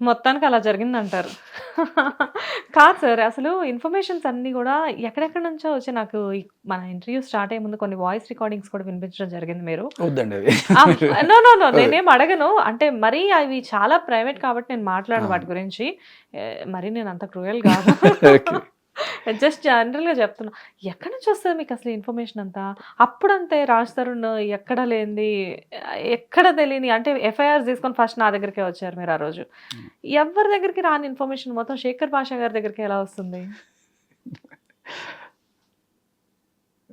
మొత్తానికి అలా జరిగిందంటారు. కాదు సార్. అసలు ఇన్ఫర్మేషన్స్ అన్నీ గూడా ఎక్కడెక్కడి నుంచో వచ్చి నాకు మన ఇంటర్వ్యూ స్టార్ట్ అయ్యే ముందు కొన్ని వాయిస్ రికార్డింగ్స్ కూడా వినిపించడం జరిగింది మీరు. No, no, no. నేనేం అడగను. అంటే మరీ అవి చాలా ప్రైవేట్ కాబట్టి నేను మాట్లాడను! వాటి గురించి. మరి నేను అంత క్రూయల్ గాదు. జస్ట్ జనరల్‌గా చెప్తున్నా. ఎక్కడి నుంచి వస్తది మీకు అసలు ఇన్ఫర్మేషన్ అంతా? అప్పుడంతే రాజ్ తరుణ్ ఎక్కడ లేనిది ఎక్కడ తెలియని అంటే ఎఫ్ఐఆర్స్ తీసుకొని ఫస్ట్ నా దగ్గరికే వచ్చారు మీరు ఆ రోజు. హ్మ్. ఎవ్వరి దగ్గరికి రాని ఇన్ఫర్మేషన్ మొత్తం శేఖర్ భాషా గారి దగ్గరికి ఎలా వస్తుంది?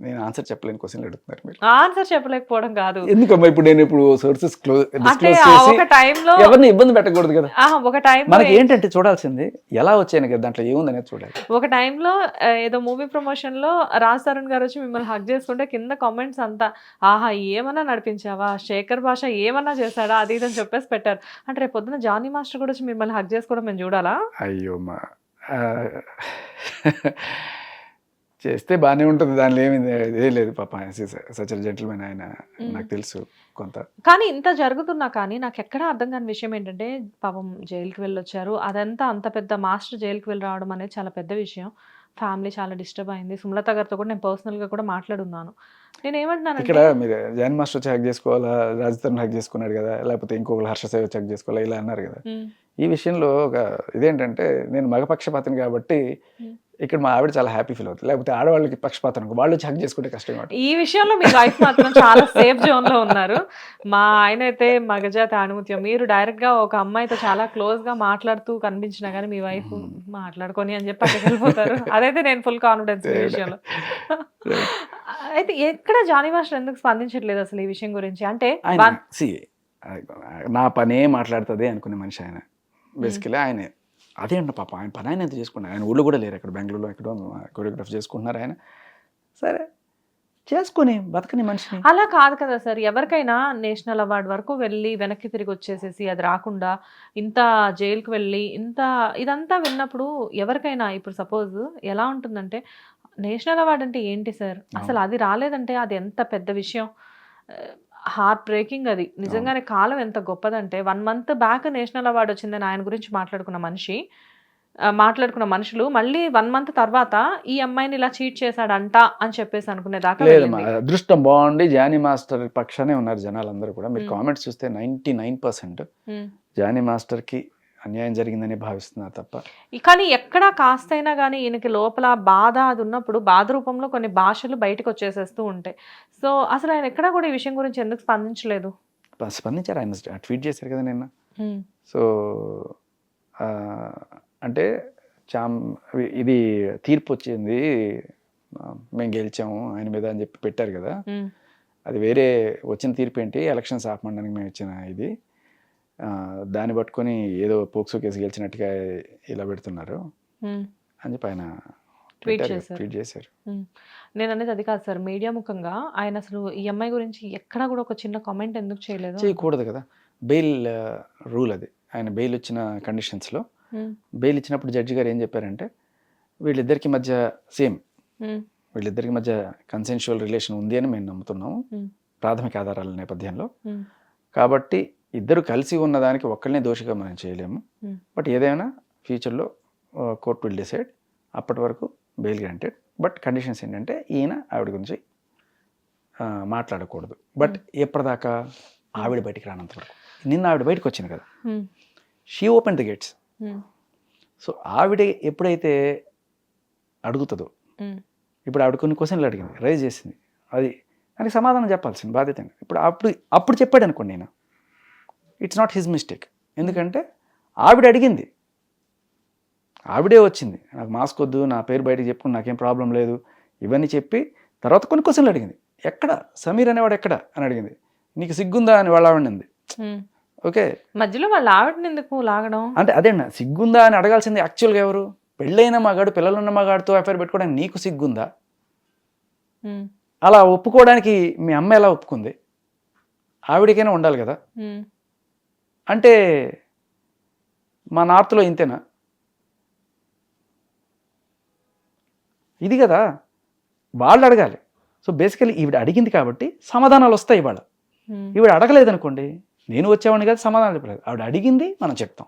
నేను ఆన్సర్ చెప్పలేని క్వెషన్‌లు అడుగుతున్నారు మీరు. ఆన్సర్ చెప్పలేకపోవడం కాదు. ఎందుకమ్మా ఇప్పుడు నేను ఇప్పుడు సోర్సెస్ క్లో అంటే డిస్క్లోజ్ ఆ చేసి ఒక టైంలో ఎవరిని ఇబ్బంది పెట్టకూడదు కదా! ఒక టైంలో మనకి ఏంటంటే చూడాల్సింది ఎలా వచ్చాయని కదా! దాంట్లో ఏముందనేది చూడాలి. ఒక టైంలో ఏదో మూవీ ప్రమోషన్‌లో రాజ్ తరుణ్ గారు వచ్చి మిమ్మల్ని హగ్ చేసుకుంటే కింద కామెంట్స్ అంతా ఆహా! ఏమన్నా నడిపించావా? శేఖర్ భాష ఏమన్నా చేశాడా? అది ఇది అని చెప్పేసి పెట్టారు. అంటే రేపు పొద్దున జానీ మాస్టర్ కూడా వచ్చి మిమ్మల్ని హగ్ చేసుకోవడం మేము చూడాలా? అయ్యో! మా చేస్తే బానే ఉంటుంది. దానిలో ఏమి ఇదే లేదు పాపం. ఆయన ఈస్ సచ్ ఎ జెంటిల్‌మెన్ ఆయన. నాకు తెలుసు కొంత. కానీ ఇంత జరుగుతున్నా కానీ నాకెక్కడా అర్థం కాని విషయం ఏంటంటే పాపం జైలుకి వెళ్ళొచ్చారు. అదంతా అంత పెద్ద మాస్టర్ జైలుకి వెళ్ళి రావడం అనేది చాలా పెద్ద విషయం. ఫ్యామిలీ చాలా డిస్టర్బ్ అయింది. సుమలత గారితో కూడా నేను పర్సనల్‌గా కూడా మాట్లాడున్నాను. ఇక్కడ నేనేమంటున్నానంటే మీరు జానీ మాస్టర్ వచ్చి హగ్ చేసుకోవాలా? రాజ్ తరుణ్ హగ్ చేసుకున్నాడు కదా! లేకపోతే ఇంకొకళ్ళు హర్ష వచ్చి హగ్ చేసుకోవాలా? ఇలా అన్నారు కదా! ఈ విషయంలో ఒక ఇదేంటంటే నేను మగ పక్షపాతిని కాబట్టి. ఇక్కడ మా ఆవిడ చాలా హ్యాపీ ఫీల్ అవుతుంది. లేకపోతే ఆడవాళ్ళకి పక్షపాతం వాళ్ళు హగ్ చేసుకుంటే కష్టం. ఈ విషయంలో మీ వైఫ్ మాత్రం చాలా సేఫ్ జోన్‌లో ఉన్నారు. మా ఆయన అయితే మగజాతి ఆణిముత్యం. మీరు డైరెక్ట్‌గా ఒక అమ్మాయితో చాలా క్లోజ్‌గా మాట్లాడుతూ కనిపించినా గానీ మీ వైఫ్. మాట్లాడుకొని అని చెప్పి పక్కకెళ్ళిపోతారు. అదైతే నేను ఫుల్ కాన్ఫిడెన్స్ ఈ విషయంలో. అయితే ఎక్కడ జానీ మాస్టర్ ఎందుకు స్పందించట్లేదు అసలు ఈ విషయం గురించి? అంటే నా పనే మాట్లాడుతుంది అనుకునే మనిషి ఆయన. బేసికలీ ఆయనే. అదే అండి పాపం ఆయన పని ఆయన ఎంత చేసుకున్నారు. ఆయన ఊళ్ళో కూడా లేరు అక్కడ బెంగళూరులో ఎక్కడో కొరియోగ్రాఫ్ చేసుకుంటున్నారు ఆయన. సరే చేసుకొని బతకని మనిషిని. అలా కాదు కదా సార్. ఎవరికైనా నేషనల్ అవార్డ్ వరకు వెళ్ళి వెనక్కి తిరిగి వచ్చేసేసి అది రాకుండా ఇంత జైలుకి వెళ్ళి ఇంత ఇదంతా విన్నప్పుడు ఎవరికైనా ఇప్పుడు సపోజ్ ఎలా ఉంటుందంటే నేషనల్ అవార్డ్ అంటే ఏంటి సార్? అసలు అది రాలేదంటే అది ఎంత పెద్ద విషయం. హార్ట్ బ్రేకింగ్ అది. నిజంగానే కాలం ఎంత గొప్పదంటే 1 మంత్ బ్యాక్ నేషనల్ అవార్డ్ వచ్చిందని ఆయన గురించి మాట్లాడుకున్న మనిషి మాట్లాడుకున్న మనుషులు మళ్ళీ 1 మంత్ తర్వాత ఈ అమ్మాయిని ఇలా చీట్ చేశాడంట అని చెప్పేసి అనుకునే దాకా వెళ్ళింది. అదృష్టం బాగుండి జానీ మాస్టర్ పక్షానే ఉన్నారు జనాలందరూ కూడా. మీరు. కామెంట్స్ చూస్తే 99% హ్మ్. జానీ మాస్టర్‌కి అన్యాయం జరిగిందని భావిస్తున్నారు తప్ప కానీ ఎక్కడా కాస్తైనా గానీ ఈయనకి లోపల బాధ అది ఉన్నప్పుడు బాధ రూపంలో కొన్ని భాషలు బయటకు వచ్చేసేస్తూ ఉంటాయి. సో అసలు ఆయన ఎక్కడా కూడా ఈ విషయం గురించి ఎందుకు స్పందించలేదు? స్పందించారు ఆయన ట్వీట్ చేశారు కదా నిన్న. సో అంటే చామ్ ఇది తీర్పు వచ్చింది. మేము గెలిచాము ఆయన మీద అని చెప్పి పెట్టారు కదా! అది వేరే వచ్చిన తీర్పు ఏంటి ఎలక్షన్స్ ఆపమనడానికి మేము ఇచ్చిన ఇది. దాన్ని పట్టుకొని ఏదో పోక్సో కేసు గెలిచినట్టుగా ఇలా పెడుతున్నారు. అని చెప్పి ఆయన ట్వీట్. చేశారు. ట్వీట్ చేశారు. హ్మ్. నేననేది అది కాదు సార్. మీడియా ముఖంగా ఆయన అసలు ఈ అమ్మాయి గురించి ఎక్కడా కూడా ఒక చిన్న కామెంట్ ఎందుకు చేయలేదు? చేయకూడదు కదా! బెయిల్ రూల్ అది. ఆయన బెయిల్ వచ్చిన కండిషన్స్‌లో. బెయిల్ ఇచ్చినప్పుడు జడ్జి గారు ఏం చెప్పారంటే వీళ్ళిద్దరికి మధ్య సేమ్. వీళ్ళిద్దరికి మధ్య కన్సెన్షువల్ రిలేషన్ ఉంది అని మేము నమ్ముతున్నాము. ప్రాథమిక ఆధారాల నేపథ్యంలో. కాబట్టి ఇద్దరు కలిసి ఉన్నదానికి ఒక్కళ్ళనే దోషిగా మనం చేయలేము. హ్మ్. బట్ ఏదైనా ఫ్యూచర్‌లో కోర్ట్ విల్ డిసైడ్. అప్పటి వరకు బెయిల్ గ్రాంటెడ్. బట్ కండిషన్స్ ఏంటంటే ఈయన ఆవిడ గురించి మాట్లాడకూడదు. బట్ ఎప్పటిదాకా ఆవిడ బయటికి రానంత వరకు. నిన్న ఆవిడ బయటకు వచ్చింది కదా! She open the gates. So ఆవిడ ఎప్పుడైతే అడుగుతదో హ్మ్. ఇప్పుడు ఆవిడ కొన్ని క్వెషన్లు అడిగింది. రైజ్ చేసింది. అది దానికి సమాధానం చెప్పాల్సిన బాధ్యత. ఇప్పుడు అప్పుడు అప్పుడు చెప్పాడు అనుకోండి నేను. It's not his mistake. ఎందుకంటే ఆవిడ అడిగింది. ఆవిడే వచ్చింది. నాకు మాస్క్ వద్దు. నా పేరు బయటకు చెప్పుకుని నాకేం ప్రాబ్లం లేదు. ఇవన్నీ చెప్పి తర్వాత కొన్ని క్వెషన్లు అడిగింది. ఎక్కడ సమీర్ అనేవాడు ఎక్కడ అని అడిగింది. నీకు సిగ్గుందా అని వాళ్ళ ఆవిడనింది. హ్మ్. ఓకే. మధ్యలో వాళ్ళ ఆవిడని ఎందుకు లాగడం? అంటే అదేనా సిగ్గుందా అని అడగాల్సింది యాక్చువల్‌గా ఎవరు? పెళ్ళైన మగాడు పిల్లలున్న మగాడితో అఫైర్ పెట్టుకోవడానికి నీకు సిగ్గుందా? అలా ఒప్పుకోవడానికి మీ అమ్మ ఎలా ఒప్పుకుంది? ఆవిడకైనా ఉండాలి కదా! అంటే మా నార్త్‌లో ఇంతేనా? ఇది కదా! వాళ్ళు అడగాలి. సో బేసికల్లీ ఈవిడ అడిగింది కాబట్టి సమాధానాలు వస్తాయి ఇవాళ. ఈవిడ అడగలేదనుకోండి నేను వచ్చేవాడిని కాదు సమాధానం చెప్పలేదు. ఆవిడ అడిగింది మనం చెప్తాం.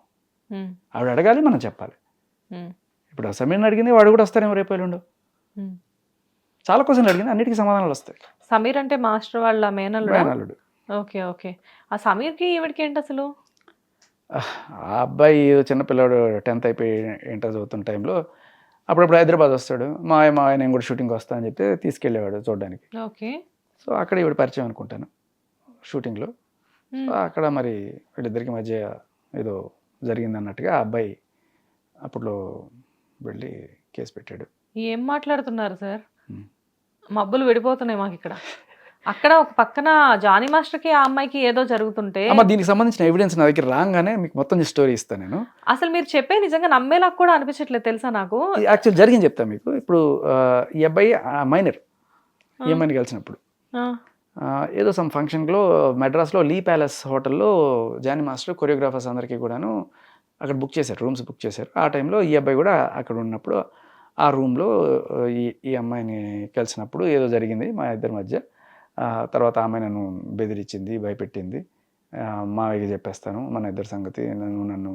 ఆవిడ అడగాలి మనం చెప్పాలి ఇప్పుడు ఆ సమీర్ని అడిగింది వాడు కూడా వస్తారేమో రేపు ఎల్లుండు. చాలా క్వశ్చన్లు అడిగింది అన్నిటికీ సమాధానాలు వస్తాయి సమీర్ అంటే మాస్టర్ వాళ్ళ మేనల్లుడు ఓకే ఓకే ఆ సమీర్కి ఈవిడికి ఏంటి అసలు ఆ అబ్బాయి ఏదో చిన్నపిల్లాడు టెన్త్ అయిపోయి ఇంటర్ చదువుతున్న టైంలో అప్పుడప్పుడు హైదరాబాద్ వస్తాడు. మా మా ఆయన నేను కూడా షూటింగ్ వస్తా అని చెప్పి తీసుకెళ్ళేవాడు చూడడానికి. ఓకే. సో అక్కడ ఇవిడ పరిచయం అనుకుంటాను షూటింగ్లో. అక్కడ మరి వీళ్ళిద్దరికి మధ్య ఏదో జరిగింది అన్నట్టుగా ఆ అబ్బాయి అప్పట్లో వెళ్ళి కేసు పెట్టాడు. ఏం మాట్లాడుతున్నారు సార్. మబ్బులు విడిపోతున్నాయి మాకు ఇక్కడ అక్కడ ఒక పక్కన జానీ మాస్టర్కి ఆ అమ్మాయికి ఏదో జరుగుతుంటే అమ్మ దీనికి సంబంధించిన ఎవిడెన్స్ నా దగ్గర రాగానే మీకు మొత్తం స్టోరీ ఇస్తాను నేను. అసలు మీరు చెప్పే నిజంగా నమ్మేలా కూడా అనిపించట్లేదు తెలుసా నాకు? యాక్చువల్ జరిగింది చెప్తాను మీకు. ఇప్పుడు ఈ అబ్బాయి మైనర్ ఈ అమ్మాయిని కలిసినప్పుడు. ఏదో సమ్ ఫంక్షన్లో మెడ్రాస్లో లీ ప్యాలెస్ హోటల్లో జానీ మాస్టర్ కొరియోగ్రాఫర్స్ అందరికీ కూడాను అక్కడ బుక్ చేశారు రూమ్స్ బుక్ చేశారు. ఆ టైంలో ఈ అబ్బాయి కూడా అక్కడ ఉన్నప్పుడు ఆ రూమ్లో ఈ ఈ అమ్మాయిని కలిసినప్పుడు ఏదో జరిగింది మా ఇద్దరి మధ్య. తర్వాత ఆమె నన్ను బెదిరించింది భయపెట్టింది. మావయ్యకి చెప్పేస్తాను మన ఇద్దరి సంగతి నన్ను నన్ను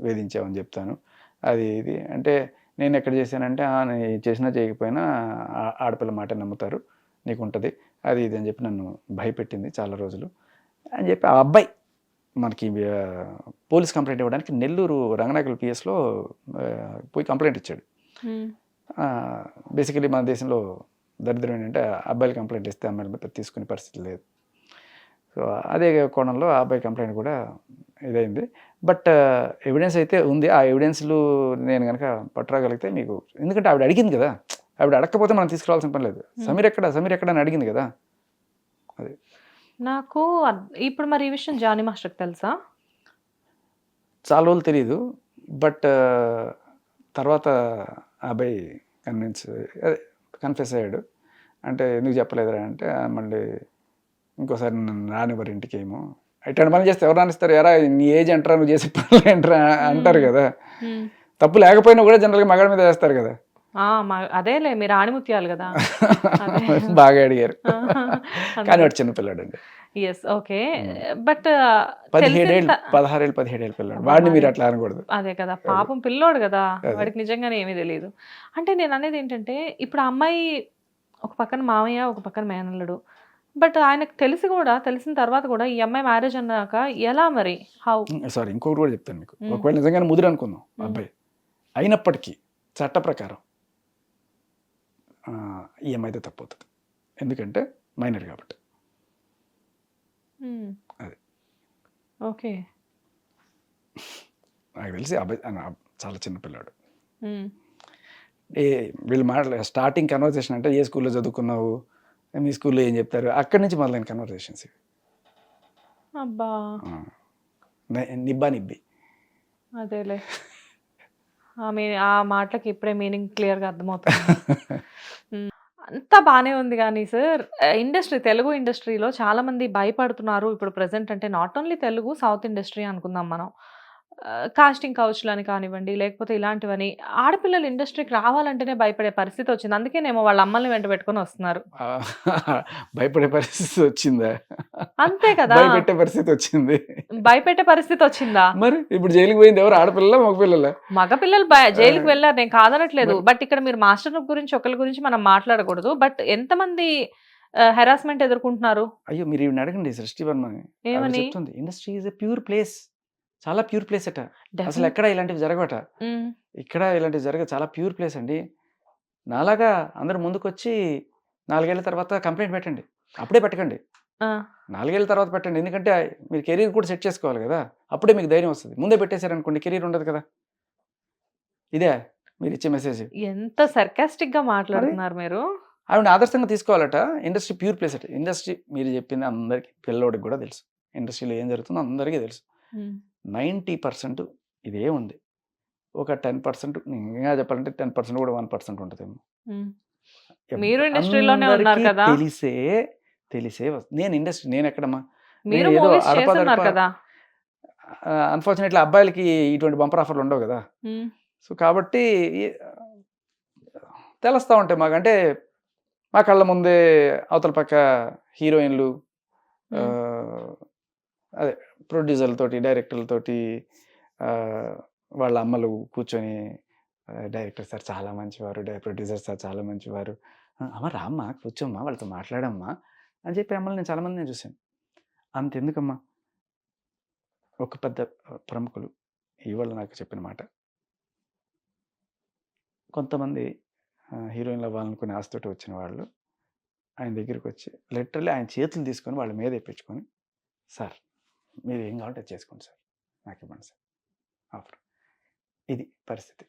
వేధించావని చెప్తాను. అది ఇది. అంటే నేను ఎక్కడ చేశానంటే "ఆ, నేను చేసినా చేయకపోయినా ఆడపిల్ల మాట నమ్ముతారు నీకు ఉంటుంది అది ఇది అని చెప్పి నన్ను భయపెట్టింది చాలా రోజులు. అని చెప్పి ఆ అబ్బాయి మనకి పోలీస్ కంప్లైంట్ ఇవ్వడానికి నెల్లూరు రంగనాయకుల పిఎస్లో పోయి కంప్లైంట్ ఇచ్చాడు. బేసికలీ మన దేశంలో దరిద్రం ఏంటంటే అబ్బాయిలు కంప్లైంట్ ఇస్తే అమ్మాయిల మీద తీసుకునే పరిస్థితి లేదు. సో అదే కోణంలో ఆ అబ్బాయి కంప్లైంట్ కూడా ఇదైంది. బట్ ఎవిడెన్స్ అయితే ఉంది. ఆ ఎవిడెన్స్లు నేను కనుక పట్టురాగలిగితే మీకు ఎందుకంటే ఆవిడ అడిగింది కదా. ఆవిడ అడగకపోతే మనం తీసుకురావాల్సిన పని లేదు. సమీర్ ఎక్కడ? సమీర్ ఎక్కడ అని అడిగింది కదా. నాకు అద్- ఇప్పుడు మరి ఈ విషయం జానీ మాస్టర్కి తెలుసా? చాలా రోజులు తెలియదు బట్ తర్వాత అబ్బాయి కన్విన్స్ అదే కన్ఫెస్ అయ్యాడు. అంటే ఎందుకు చెప్పలేదురా అంటే "ఆ, మళ్ళీ ఇంకోసారి నన్ను రానివ్వరు ఇంటికి ఏమో ఇట్లాంటి పని చేస్తే ఎవరు రానిస్తారు? ఎరా నీ ఏజ్ అంటారా నువ్వు చేసే పనులు ఏంట్రా? అంటారు కదా. తప్పు లేకపోయినా కూడా జనరల్గా మగాడి మీద వేస్తారు కదా. అదేలే మీరు ఆణిముత్యాలు కదా. బాగా అడిగారు. కానీ వాడు చిన్నపిల్లాడు అండి ఎస్ ఓకే బట్ పదిహేడేళ్ళు పదహారేళ్ళు పదిహేడేళ్ళు పిల్లాడు. వాడిని మీరు అట్లా అనకూడదు. అదే కదా పాపం పిల్లోడు కదా. వాడికి నిజంగానే ఏమీ తెలియదు అంటే నేను అనేది ఏంటంటే ఇప్పుడు అమ్మాయి ఒక పక్కన మామయ్య ఒక పక్కన మేనల్లుడు. బట్ ఆయనకు తెలిసి కూడా తెలిసిన తర్వాత కూడా ఈ అమ్మాయి మ్యారేజ్ అన్నాక ఎలా మరి? హౌ సారీ ఇంకొకటి కూడా చెప్తాను మీకు. ఒకవేళ నిజంగానే ముదురు అనుకుందాం అబ్బాయి. అయినప్పటికీ చట్ట ప్రకారం ఆ, ఈ అమ్మాయితే తప్పవుతుంది. ఎందుకంటే మైనర్ కాబట్టి. అది. ఓకే నాకు తెలిసి అబ్బాయి చాలా చిన్న పిల్లాడు. ఏ వీళ్ళు మాట్లా స్టార్టింగ్ కన్వర్సేషన్ అంటే ఏ స్కూల్లో చదువుకున్నావు? మీ స్కూల్లో ఏం చెప్తారు? అక్కడి నుంచి మొదలైన కన్వర్సేషన్స్ ఇవి. అబ్బా. నిబ్బా నిబ్బి. అదేలే. ఆమె ఆ మాటలకి ఇప్పుడే మీనింగ్ క్లియర్గా అర్థమవుతుంది. అంతా బాగానే ఉంది కానీ సార్ ఇండస్ట్రీ తెలుగు ఇండస్ట్రీలో చాలా మంది భయపడుతున్నారు ఇప్పుడు ప్రజెంట్ అంటే not only Telugu south industry అనుకుందాం మనం కాస్టింగ్ కౌచ్లు అని కానివ్వండి లేకపోతే ఇలాంటివని ఆడపిల్లలు ఇండస్ట్రీకి రావాలంటేనే భయపడే పరిస్థితి వచ్చింది. అందుకేనేమో వాళ్ళ అమ్మల్ని వెంట పెట్టుకొని వస్తున్నారు. భయపడే పరిస్థితి వచ్చిందా? అంతే కదా. భయపెట్టే పరిస్థితి వచ్చింది. భయపెట్టే పరిస్థితి వచ్చిందా? మరి ఇప్పుడు జైలుకి పోయింది ఎవరు? ఆడపిల్ల మగపిల్లల? మగపిల్లలు జైలుకి వెళ్ళారు. నేను కాదనట్లేదు. బట్ ఇక్కడ మీరు మాస్టర్ గురించి ఒకరి గురించి మనం మాట్లాడకూడదు. బట్ ఎంతమంది హెరాస్మెంట్ ఎదుర్కొంటున్నారు? అయ్యో మీరు ఇవి అడగండి సృష్టి ఏమని? చెప్తుంది industry is a pure place. చాలా ప్యూర్ ప్లేస్ అట అసలు. ఎక్కడ ఇలాంటివి జరగట. ఇక్కడ ఇలాంటివి జరగ చాలా ప్యూర్ ప్లేస్ అండి. నాలాగా అందరూ ముందుకొచ్చి నాలుగేళ్ళ తర్వాత కంప్లైంట్ పెట్టండి. అప్పుడే పెట్టకండి. నాలుగేళ్ళ తర్వాత పెట్టండి. ఎందుకంటే మీరు కెరీర్ కూడా సెట్ చేసుకోవాలి కదా. అప్పుడే మీకు ధైర్యం వస్తుంది. ముందే పెట్టేశారనుకోండి కెరీర్ ఉండదు కదా. ఇదే మీరు ఇచ్చే మెసేజ్. ఎంత సర్కాస్టిక్గా మాట్లాడుతున్నారు మీరు ఆవిడ ఆదర్శంగా తీసుకోవాలట. ఇండస్ట్రీ ప్యూర్ ప్లేస్ అట. ఇండస్ట్రీ మీరు చెప్పింది అందరికీ పిల్లోడికి కూడా తెలుసు. ఇండస్ట్రీలో ఏం జరుగుతుందో అందరికీ తెలుసు. నైంటీ పర్సెంట్ ఇదే ఉంది. ఒక టెన్ పర్సెంట్ ఇంకా చెప్పాలంటే టెన్ పర్సెంట్ కూడా వన్ పర్సెంట్ ఉంటుందేమో. మ్మ్. ఎవ్- మీరు ఇండస్ట్రీలోనే ఉన్నారు అందరికీ కదా. తెలిసే తెలిసే నేను ఇండస్ట్రీ నేను ఎక్కడమ్మా? మీరు కదా. అన్ఫార్చునేట్లీ అబ్బాయిలకి ఇటువంటి బంపర్ ఆఫర్లు ఉండవు కదా. సో కాబట్టి తెలుస్తూ ఉంటాయి మాకు. అంటే మా కళ్ళ ముందే అవతల పక్క హీరోయిన్లు అదే ప్రొడ్యూసర్లతోటి డైరెక్టర్లతోటి వాళ్ళ అమ్మలు కూర్చొని డైరెక్టర్ సార్ చాలా మంచివారు డై ప్రొడ్యూసర్ సార్ చాలా మంచివారు. అమ్మ రామ్మా కూర్చోమ్మా వాళ్ళతో మాట్లాడమ్మా అని చెప్పి అమ్మలు నేను చాలామంది నేను చూశాను. అంతెందుకమ్మా? ఒక పెద్ద ప్రముఖులు ఇవాళ నాకు చెప్పిన మాట. కొంతమంది హీరోయిన్లు అవ్వాలనుకునే ఆశతోటి వచ్చిన వాళ్ళు ఆయన దగ్గరికి వచ్చి లెటర్లీ ఆయన చేతులు తీసుకొని వాళ్ళ మీద ఇప్పించుకొని సార్ మీరు ఏం కావాలంటే అది చేసుకోండి సార్. నాకు ఇవ్వండి సార్. ఆఫర్. ఇది పరిస్థితి.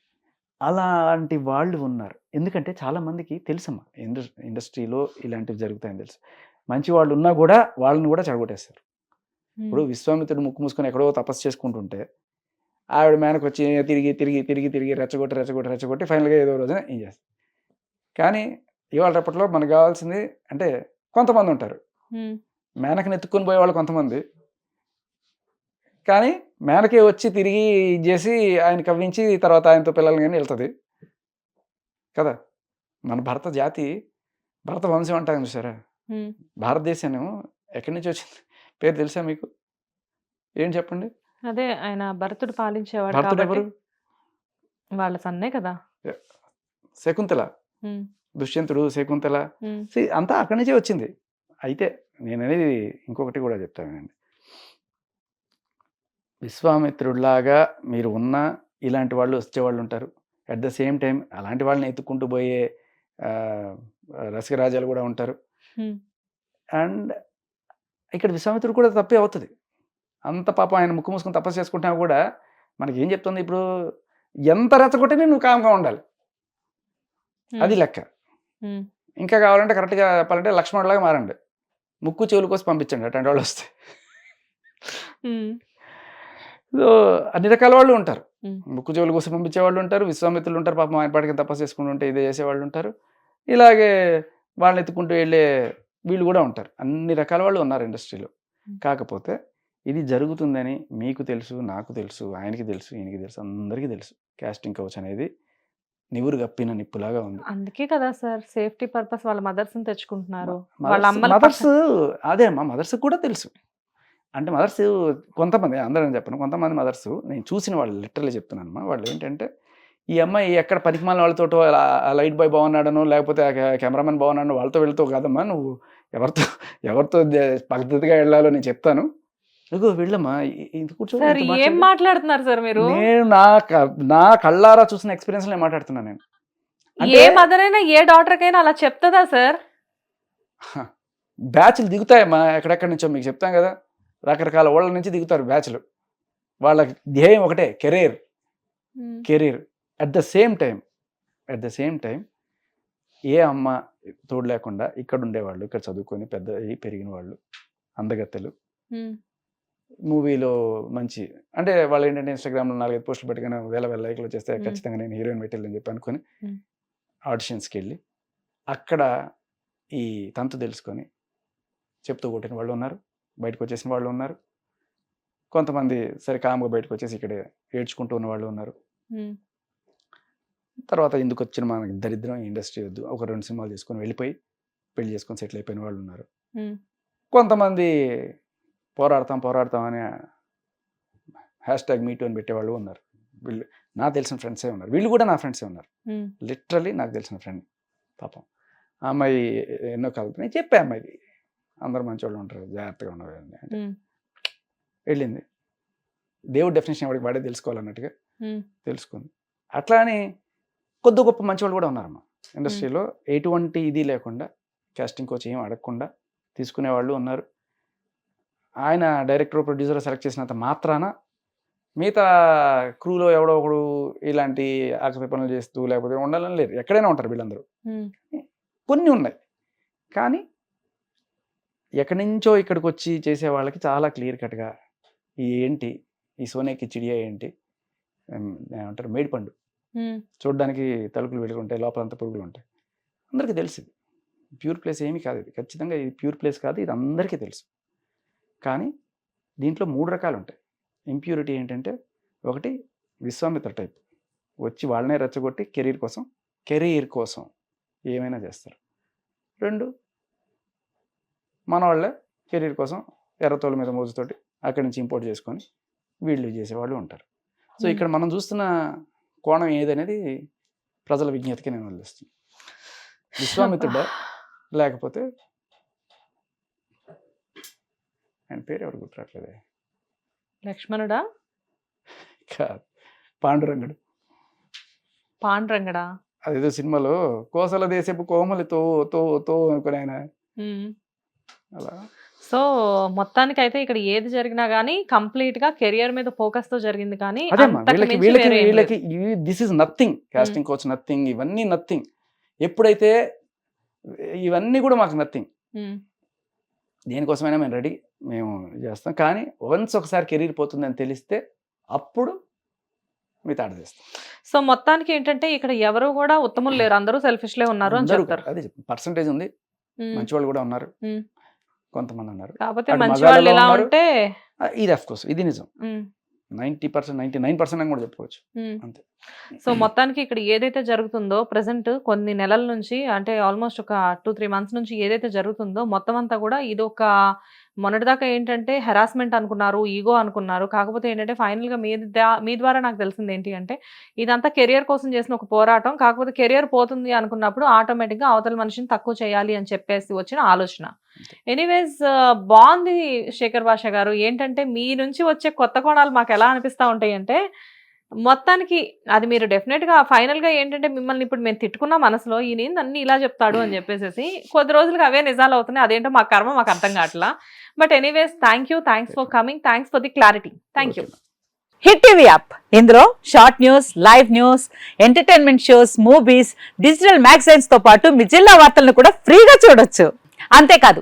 అలాంటి వాళ్ళు ఉన్నారు. ఎందుకంటే చాలామందికి తెలుసమ్మా ఇండస్ ఇండస్ట్రీలో ఇలాంటివి జరుగుతాయని తెలుసు. మంచి వాళ్ళు ఉన్నా కూడా వాళ్ళని కూడా చెడగొట్టేస్తారు. ఇప్పుడు విశ్వామిత్రుడు ముక్కు మూసుకొని ఎక్కడో తపస్సు చేసుకుంటుంటే ఆవిడ మేనకు వచ్చి తిరిగి తిరిగి తిరిగి తిరిగి రెచ్చగొట్టి రెచ్చగొట్టి రెచ్చగొట్టి ఫైనల్గా ఏదో రోజున ఏం చేస్తుంది కానీ ఇవాళ రేపట్లో మనకు కావాల్సింది అంటే కొంతమంది ఉంటారు. ఉమ్, మేనకని ఎత్తుకొని పోయే వాళ్ళు కొంతమంది. కానీ మేనకే వచ్చి తిరిగి చేసి ఆయన కవ్వించి తర్వాత ఆయనతో పిల్లల్ని కానీ వెళ్తుంది. కదా? మన భరత జాతి భరత వంశం అంటాం చూసారా. భారతదేశం ఎక్కడి నుంచి వచ్చింది? పేరు తెలుసా మీకు? ఏం చెప్పండి? అదే ఆయన భరతుడు పాలించేవాడు భరతుడు కాబట్టి ఎవరు? వాళ్ళ సన్నే కదా. శకుంతల. దుష్యంతుడు శకుంతల. అంతా అక్కడి నుంచే వచ్చింది. అయితే నేను అనేది ఇంకొకటి కూడా చెప్తానండి విశ్వామిత్రుడిలాగా మీరు ఉన్న ఇలాంటి వాళ్ళు వచ్చేవాళ్ళు ఉంటారు. అట్ ద సేమ్ టైం అలాంటి వాళ్ళని ఎత్తుకుంటూ పోయే రసికరాజాలు కూడా ఉంటారు. అండ్ ఇక్కడ విశ్వామిత్రుడు కూడా తప్పే అవుతుంది. అంత పాపం ఆయన ముక్కు మూసుకొని తపస్సు చేసుకుంటున్నా కూడా మనకి ఏం చెప్తుంది ఇప్పుడు? ఎంత రెచ్చగొట్టినా నువ్వు కామ్గా ఉండాలి. అది లెక్క. ఇంకా కావాలంటే కరెక్ట్గా చెప్పాలంటే లక్ష్మణులాగా మారండి. ముక్కు చెవులు కోసం పంపించండి అటువంటి వాళ్ళు వస్తే. అన్ని రకాల వాళ్ళు ఉంటారు. ముక్కు చెవులు కోసం పంపించే వాళ్ళు ఉంటారు. విశ్వామిత్రులు ఉంటారు. పాపం ఆయన పాటికి తపస్సు చేసుకుంటూ ఉంటే ఇదే చేసేవాళ్ళు ఉంటారు. ఇలాగే వాళ్ళని ఎత్తుకుంటూ వెళ్ళే వీళ్ళు కూడా ఉంటారు. అన్ని రకాల వాళ్ళు ఉన్నారు ఇండస్ట్రీలో. కాకపోతే ఇది జరుగుతుందని మీకు తెలుసు నాకు తెలుసు ఆయనకి తెలుసు ఈయనకి తెలుసు అందరికీ తెలుసు. కాస్టింగ్ కౌచ్ అనేది నివురు గప్పిన నిప్పులాగా ఉంది. అందుకే కదా సార్ సేఫ్టీ పర్పస్ వాళ్ళ మదర్స్ తెచ్చుకుంటున్నారు. వాళ్ళ మదర్స్ అదే అమ్మా మదర్స్ కూడా తెలుసు. అంటే మదర్స్ కొంతమంది అందరం చెప్పను. కొంతమంది మదర్స్ నేను చూసిన వాళ్ళు లిటరల్లీ చెప్తున్నాను అమ్మా వాళ్ళు ఏంటంటే ఈ అమ్మాయి ఎక్కడ పనికిమాల వాళ్ళతో లైట్ బాయ్ బాగున్నాడనో లేకపోతే కెమెరామెన్ బాగున్నాడో వాళ్ళతో వెళ్తావు కాదమ్మా. నువ్వు ఎవరితో ఎవరితో పద్ధతిగా వెళ్ళాలో నేను చెప్తాను. ఇదిగో వెళ్ళమ్మా. ఇ- ఇది కూర్చో ఇంత ఏం మాట్లాడు. మాట్లాడుతున్నారు సార్ మీరు? నేను నా నా కళ్ళారా చూసిన ఎక్స్పీరియన్స్ నేను మాట్లాడుతున్నాను నేను. ఏ మదర్ అయినా ఏ డాక్టర్ కైనా అలా చెప్తుందా సార్? బ్యాచ్లు దిగుతాయమ్మా. ఎక్కడెక్కడి నుంచో మీకు చెప్తాం కదా. రకరకాల ఊళ్ళ నుంచి దిగుతారు బ్యాచ్లు వాళ్ళ ధ్యేయం ఒకటే career. Career. At the same time at the same time ఏ అమ్మ తోడు లేకుండా ఇక్కడ ఉండేవాళ్ళు ఇక్కడ చదువుకొని పెద్ద పెరిగిన వాళ్ళు అందగత్తెలు. మూవీలో మంచి అంటే వాళ్ళు ఏంటంటే ఇన్స్టాగ్రామ్లో నాలుగైదు పోస్టులు పెట్టుకుని వేల వేల లైక్లు వచ్చేస్తే Hmm. ఖచ్చితంగా నేను హీరోయిన్ పెట్టాలని చెప్పి అనుకొని Hmm. ఆడిషన్స్కి వెళ్ళి అక్కడ ఈ తంతు తెలుసుకొని చెప్తూ కొట్టిన వాళ్ళు ఉన్నారు. బయటకు వచ్చేసిన వాళ్ళు ఉన్నారు. కొంతమంది సరే కామ్గా బయటకు వచ్చేసి ఇక్కడ ఏడ్చుకుంటూ ఉన్న వాళ్ళు ఉన్నారు. తర్వాత ఎందుకు వచ్చిన మనకి దరిద్రం ఇండస్ట్రీ వద్దు. ఒక రెండు సినిమాలు తీసుకొని వెళ్ళిపోయి పెళ్ళి చేసుకొని సెటిల్ అయిపోయిన వాళ్ళు ఉన్నారు. కొంతమంది పోరాడతాం పోరాడతాం అని హ్యాష్ ట్యాగ్ మీటు అని పెట్టేవాళ్ళు ఉన్నారు. వీళ్ళు నాకు తెలిసిన ఫ్రెండ్సే ఉన్నారు. వీళ్ళు కూడా నా ఫ్రెండ్సే ఉన్నారు. లిటరలీ నాకు తెలిసిన ఫ్రెండ్ పాపం. ఆ అమ్మాయి ఎన్నో కలుపు నేను చెప్పే అమ్మాయికి అందరు మంచోళ్ళు ఉంటారు జాగ్రత్తగా అని అంటే. వెళ్ళింది. దేవుడు డెఫినేషన్ ఎవరికి వాడే తెలుసుకోవాలన్నట్టుగా తెలుసుకుంది. అట్లా అని కొద్ది గొప్ప మంచివాళ్ళు కూడా ఉన్నారమ్మా. ఇండస్ట్రీలో ఎటువంటి ఇది లేకుండా కాస్టింగ్ కోచ్ ఏం అడగకుండా తీసుకునే వాళ్ళు ఉన్నారు. ఆయన డైరెక్టర్ ప్రొడ్యూసర్ సెలెక్ట్ చేసినంత మాత్రాన మిగతా క్రూలో ఎవడో ఒకడు ఇలాంటి ఆకపై పనులు చేస్తూ లేకపోతే ఉండాలని లేరు ఎక్కడైనా ఉంటారు వీళ్ళందరూ. కొన్ని ఉన్నాయి. కానీ ఎక్కడి నుంచో ఇక్కడికి వచ్చి చేసే వాళ్ళకి చాలా క్లియర్ కట్గా ఈ ఏంటి ఈ సోనే కిచిడియా ఏంటి ఏమంటారు మేడిపండు. చూడడానికి తలుపులు వెలుగు ఉంటాయి లోపలంతా పురుగులు ఉంటాయి అందరికీ తెలుసు ఇది. ప్యూర్ ప్లేస్ ఏమీ కాదు ఇది. ఖచ్చితంగా ఇది ప్యూర్ ప్లేస్ కాదు ఇది అందరికీ తెలుసు. కానీ దీంట్లో మూడు రకాలు ఉంటాయి ఇంప్యూరిటీ ఏంటంటే ఒకటి విశ్వామిత్ర టైప్. వచ్చి వాళ్ళనే రెచ్చగొట్టి కెరీర్ కోసం కెరీర్ కోసం ఏమైనా చేస్తారు. రెండు మన వాళ్ళే కెరీర్ కోసం ఎర్రతోల మీద మోజుతోటి అక్కడి నుంచి ఇంపోర్ట్ చేసుకొని వీళ్ళు చేసేవాళ్ళు ఉంటారు. సో ఇక్కడ మనం చూస్తున్న కోణం ఏదనేది ప్రజల విజ్ఞతకి నేను వదిలేస్తాను విశ్వామిత్రుడా లేకపోతే ఆయన పేరు ఎవరు గుర్తురాట్లేదే? లక్ష్మణుడా? కాదు పాండురంగడు. పాండురంగడా? అదేదో సినిమాలో కోసల దేశపు కోమలి తో తో తో అనుకుని ఆయన. అలా. సో మొత్తానికి అయితే ఇక్కడ ఏది జరిగినా గానీ కంప్లీట్గా కెరియర్ మీద ఫోకస్తో జరిగింది కానీ వీళ్ళకి. This is nothing. Casting couch nothing ఇవన్నీ నథింగ్. ఎప్పుడైతే ఇవన్నీ కూడా మాకు నథింగ్. దేనికోసమైనా మేము రెడీ మేము చేస్తాం. కానీ వన్స్ ఒకసారి కెరీర్ పోతుందని తెలిస్తే అప్పుడు మీ తాడు చేస్తాం సో మొత్తానికి ఏంటంటే ఇక్కడ ఎవరు కూడా ఉత్తములు లేరు. అందరూ సెల్ఫిష్ లే ఉన్నారు అని చెప్తారు. అదే పర్సంటేజ్ ఉంది. మంచి వాళ్ళు కూడా ఉన్నారు. కొంతమంది ఉన్నారు కాకపోతే మంచి వాళ్ళు. ఉంటే ఇది అఫ్ కోర్స్ ఇది నిజం. ఉమ్, ninety percent ninety nine percent అని కూడా చెప్పుకోవచ్చు. అంతే. సో మొత్తానికి ఇక్కడ ఏదైతే జరుగుతుందో ప్రజెంట్ కొన్ని నెలల నుంచి అంటే ఆల్మోస్ట్ ఒక టూ త్రీ మంత్స్ నుంచి ఏదైతే జరుగుతుందో మొత్తం అంతా కూడా ఇది ఒక మొన్నటిదాకా ఏంటంటే హెరాస్మెంట్ అనుకున్నారు ఈగో అనుకున్నారు. కాకపోతే ఏంటంటే ఫైనల్గా మీ దా- మీ ద్వారా నాకు తెలిసింది ఏంటి అంటే ఇదంతా కెరియర్ కోసం చేసిన ఒక పోరాటం. కాకపోతే కెరియర్ పోతుంది అనుకున్నప్పుడు ఆటోమేటిక్గా అవతల మనిషిని తక్కువ చేయాలి అని చెప్పేసి వచ్చిన ఆలోచన. ఎనీవేస్ బాగుంది శేఖర్ భాష గారు. ఏంటంటే మీ నుంచి వచ్చే కొత్త కోణాలు మాకు ఎలా అనిపిస్తూ ఉంటాయి అంటే మొత్తానికి అది మీరు డెఫినెట్గా ఫైనల్గా ఏంటంటే మిమ్మల్ని ఇప్పుడు మేము తిట్టుకున్న మనసులో ఈయన అన్ని ఇలా చెప్తాడు అని చెప్పేసి కొద్ది రోజులుగా అవే నిజాలు అవుతున్నాయి. అదేంటో మా కర్మ మాకు అర్థం కావట్లా. But anyways thank you. Thanks for coming. Thanks for the clarity. Thank you. Hit TV app. ఇందులో short news live news entertainment shows movies digital మ్యాగజైన్స్తో పాటు మీ జిల్లా వార్తలను కూడా ఫ్రీగా చూడొచ్చు. అంతేకాదు